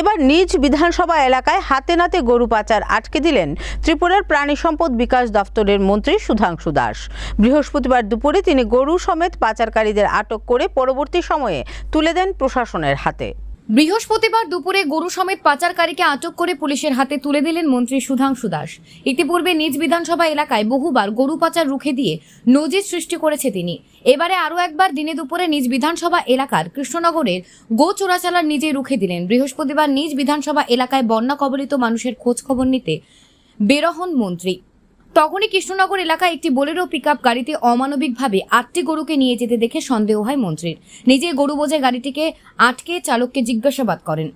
এবার নিজ বিধানসভা এলাকায় হাতে নাতে গরু পাচার আটকে দিলেন ত্রিপুরার প্রাণী সম্পদ বিকাশ দফতরের মন্ত্রী সুধাংশু দাস। বৃহস্পতিবার দুপুরে তিনি গরু সমেত পাচারকারীদের আটক করে পরবর্তী সময়ে তুলে দেন প্রশাসনের হাতে। বৃহস্পতিবার দুপুরে গরু সমেত পাচারকারীকে আটক করে পুলিশের হাতে তুলে দিলেন মন্ত্রী সুধাংশু দাস। ইতিপূর্বে নিজ বিধানসভা এলাকায় বহুবার গরু পাচার রুখে দিয়ে নজির সৃষ্টি করেছে তিনি। এবারে আরও একবার দিনে দুপুরে নিজ বিধানসভা এলাকার কৃষ্ণনগরের গো চোরাচালার নিজে রুখে দিলেন। বৃহস্পতিবার নিজ বিধানসভা এলাকায় বন্যা কবলিত মানুষের খোঁজ খবর নিতে বেরহন মন্ত্রী। তখনই কৃষ্ণনগর এলাকায় একটি বোলেরো পিকআপ গাড়িতে অমানবিকভাবে আটটি গরুকে নিয়ে যেতে দেখে সন্দেহ হয় মন্ত্রীর। নিজে গরু বোঝাই গাড়িটিকে আটকে চালককে জিজ্ঞাসাবাদ করেন।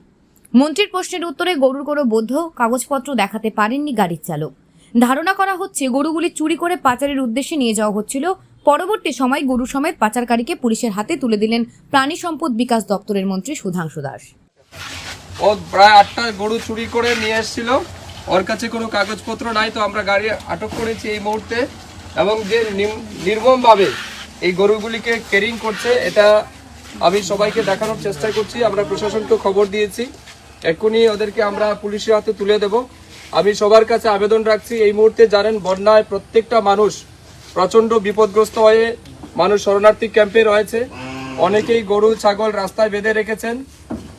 মন্ত্রীর প্রশ্নের উত্তরে গরুর কোনো বৈধ কাগজপত্র দেখাতে পারেননি গাড়ির চালক। ধারণা করা হচ্ছে, গরুগুলি চুরি করে পাচারের উদ্দেশ্যে নিয়ে যাওয়া হচ্ছিল। পরবর্তী সময় গরু সমেত পাচারকারীকে পুলিশের হাতে তুলে দিলেন প্রাণী সম্পদ বিকাশ দপ্তরের মন্ত্রী সুধাংশু দাস। ও প্রায় আটটা গরু চুরি করে নিয়ে এসেছিল। ওর কাছে কোনো কাগজপত্র নাই তো আমরা গাড়ি আটক করেছি এই মুহূর্তে। এবং যে নির্মমভাবে এই গরুগুলিকে কেরিং করছে, এটা আমি সবাইকে দেখানোর চেষ্টা করছি। আমরা প্রশাসনকে খবর দিয়েছি। এক্ষুনি ওদেরকে আমরা পুলিশের হাতে তুলে দেব। আমি সবার কাছে আবেদন রাখছি, এই মুহূর্তে জানেন, বন্যায় প্রত্যেকটা মানুষ প্রচণ্ড বিপদগ্রস্ত হয়ে মানুষ শরণার্থী ক্যাম্পে রয়েছে। অনেকেই গরু, ছাগল রাস্তায় বেঁধে রেখেছেন।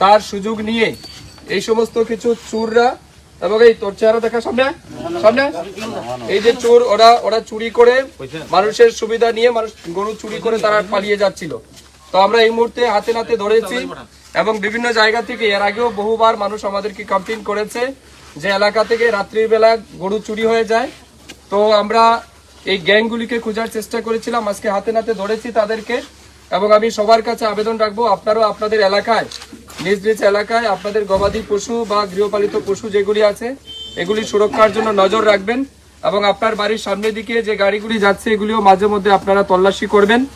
তার সুযোগ নিয়ে এই সমস্ত কিছু চুররা এবং এই তোর চেহারা দেখা সামনে সামনে? এই যে চোর, ওরা ওরা চুরি করে মানুষের সুবিধা নিয়ে মানুষ গরু চুরি করে তারা পালিয়ে যাচ্ছিল। তো আমরা এই মুহূর্তে হাতে নাতে ধরেছি এবং বিভিন্ন জায়গা থেকে এর আগেও বহুবার মানুষ আমাদেরকে কমপ্লেন করেছে যে এলাকা থেকে রাত্রির বেলা গরু চুরি হয়ে যায়। তো আমরা এই গ্যাংগুলিকে খোঁজার চেষ্টা করেছিলাম, আজকে হাতে নাতে ধরেছি তাদেরকে এবং আমি সবার কাছে আবেদন রাখব, আপনারাও আপনাদের এলাকায় নিজ নিজ এলাকায় আপনাদের গবাদি পশু বা গৃহপালিত পশু যেগুলি আছে, এগুলি সুরক্ষার জন্য নজর রাখবেন এবং আপনার বাড়ির সামনের দিকে যে গাড়িগুলি যাচ্ছে, এগুলিও মাঝে মধ্যে আপনারা তল্লাশি করবেন।